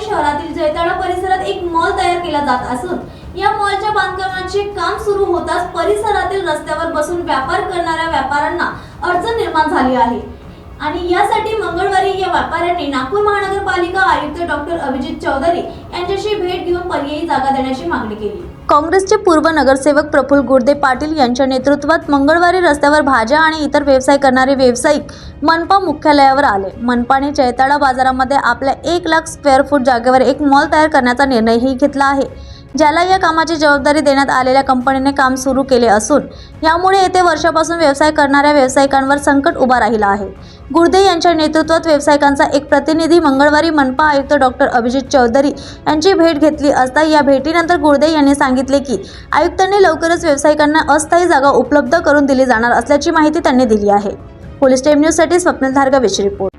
शहरातील जैताडा परिसरात एक मॉल तयार केला जात असून या मॉलच्या बांधकामाचे काम सुरू होताच परिसरातील रस्त्यावर बसून व्यापार करणाऱ्या व्यापाऱ्यांना अडचण निर्माण झाली आहे. आणि यासाठी मंगळवारी या व्यापाऱ्यांनी नागपूर महानगरपालिका आयुक्त डॉक्टर अभिजित चौधरी यांच्याशी पर्यायी जागा देण्याची मागणी केली. काँग्रेसचे पूर्व नगरसेवक प्रफुल्ल गुर्दे पाटील यांच्या नेतृत्वात मंगळवारी रस्त्यावर भाज्या आणि इतर व्यवसाय करणारे व्यावसायिक मनपा मुख्यालयावर आले. मनपाने जैताडा बाजारामध्ये आपल्या एक लाख स्क्वेअर फूट जागेवर एक मॉल तयार करण्याचा निर्णयही घेतला आहे. ज्याला या कामाची जबाबदारी देण्यात आलेल्या कंपनीने काम सुरू केले असून यामुळे येथे वर्षापासून व्यवसाय करणाऱ्या व्यावसायिकांवर संकट उभा राहिला आहे. गुर्दे यांच्या नेतृत्वात व्यावसायिकांचा एक प्रतिनिधी मंगळवारी मनपा आयुक्त डॉक्टर अभिजित चौधरी यांची भेट घेतली असता या भेटीनंतर गुर्दे यांनी सांगितले की आयुक्तांनी लवकरच व्यावसायिकांना अस्थायी जागा उपलब्ध करून दिली जाणार असल्याची माहिती त्यांनी दिली आहे. पोलीस टाईम न्यूजसाठी स्वप्नल धारगवेची रिपोर्ट.